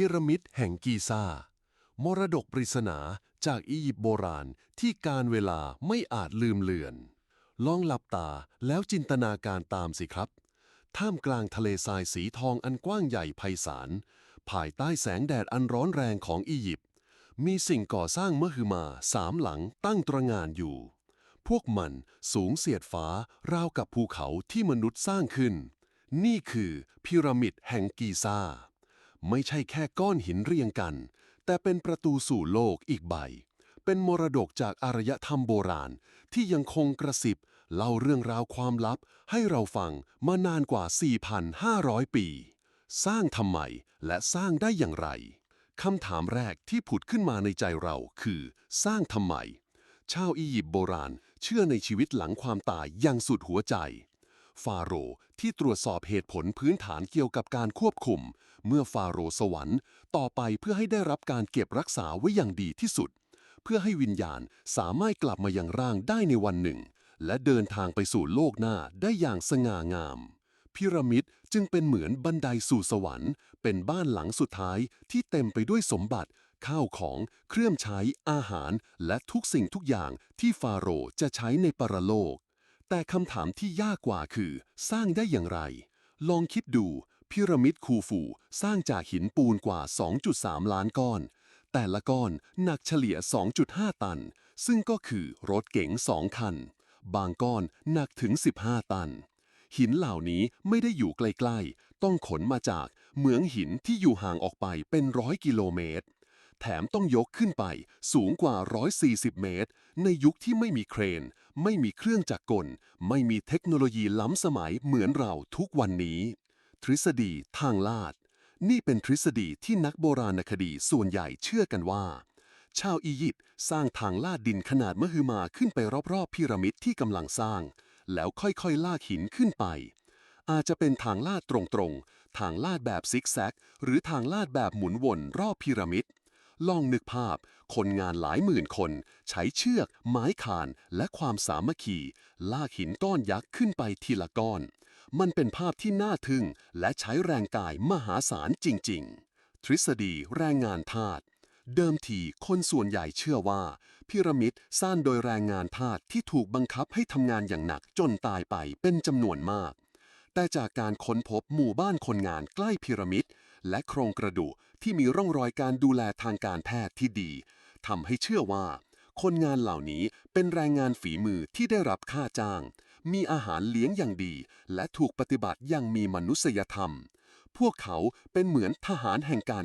พีระมิดแห่งกีซามรดกปริศนาจากอียิปต์โบราณที่การเวลาไม่อาจลืมเลือน ลองหลับตาแล้วจินตนาการตามสิครับ ท่ามกลางทะเลทรายสีทองอันกว้างใหญ่ไพศาล ภายใต้แสงแดดอันร้อนแรงของอียิปต์ มีสิ่งก่อสร้างมหึมาสามหลังตั้งตระงานอยู่ พวกมันสูงเสียดฟ้าราวกับภูเขาที่มนุษย์สร้างขึ้น นี่คือพีระมิดแห่งกีซา ไม่ใช่แค่ก้อนหินเรียงกัน แต่เป็นประตูสู่โลกอีกใบ เป็นมรดกจากอารยธรรมโบราณ ที่ยังคงกระสิบเล่าเรื่องราวความลับให้เราฟังมานานกว่า 4,500 ปี สร้างทำไมและสร้างได้อย่างไรคำถามแรกที่ผุดขึ้นมาในใจเราคือ สร้างทำไม ชาวอียิปต์โบราณเชื่อในชีวิตหลังความตายอย่างสุดหัวใจ ฟาโรห์ที่ตรวจสอบเหตุผลพื้นฐานเกี่ยวกับการควบคุม เมื่อฟาโรห์สวรรค์ต่อไปเพื่อให้ได้รับการเก็บรักษาไว้อย่างดีที่สุด เพื่อให้วิญญาณสามารถกลับมายังร่างได้ในวันหนึ่ง และเดินทางไปสู่โลกหน้าได้อย่างสง่างามพีระมิดจึงเป็นเหมือนบันไดสู่สวรรค์ เป็นบ้านหลังสุดท้ายที่เต็มไปด้วยสมบัติข้าวของเครื่องใช้อาหารและทุกสิ่งทุกอย่างที่ฟาโรห์จะใช้ในปรโลก แต่คำถามที่ยากกว่าคือ สร้างได้อย่างไร ลองคิดดูพีระมิดคูฟู สร้างจากหินปูนกว่า 2.3 ล้านก้อน แต่ละก้อนหนักเฉลี่ย 2.5 ตัน ซึ่งก็คือรถเก๋งสองคัน บางก้อนหนักถึง 15 ตัน หินเหล่านี้ไม่ได้อยู่ใกล้ๆ ต้องขนมาจากเหมืองหินที่อยู่ห่างออกไปเป็นร้อยกิโลเมตร แถมต้องยกขึ้นไปสูงกว่า 140 เมตร ในยุคที่ไม่มีเครน ไม่มีเครื่องจักรกล ไม่มีเทคโนโลยีล้ำสมัยเหมือนเราทุกวันนี้ ทฤษฎีทางลาด นี่เป็นทฤษฎีที่นักโบราณคดีส่วนใหญ่เชื่อกันว่า ชาวอียิปต์สร้างทางลาดดินขนาดมหึมาขึ้นไปรอบๆพีระมิดที่กำลังสร้าง แล้วค่อยๆลากหินขึ้นไปอาจจะเป็นทางลาดตรงๆ ทางลาดแบบซิกแซก หรือทางลาดแบบหมุนวนรอบพีระมิด ลองนึกภาพ คนงานหลายหมื่นคน ใช้เชือก ไม้คาน และความสามัคคี ลากหินก้อนยักษ์ขึ้นไปทีละก้อน มันเป็นภาพที่น่าทึ่ง และใช้แรงกายมหาศาลจริง ๆ ทฤษฎีแรงงานทาสเดิมทีคนส่วนใหญ่เชื่อว่าพีระมิดสร้างโดยแรงงานทาสที่ถูกบังคับให้ทำงานอย่างหนักจนตายไปเป็นจำนวนมาก แต่จากการค้นพบหมู่บ้านคนงานใกล้พีระมิด และโครงกระดูกที่มีร่องรอยการดูแลทางการแพทย์ที่ดีทำให้เชื่อว่า คนงานเหล่านี้เป็นแรงงานฝีมือที่ได้รับค่าจ้าง มีอาหารเลี้ยงอย่างดี และถูกปฏิบัติอย่างมีมนุษยธรรม พวกเขาเป็นเหมือนทหารแห่งการ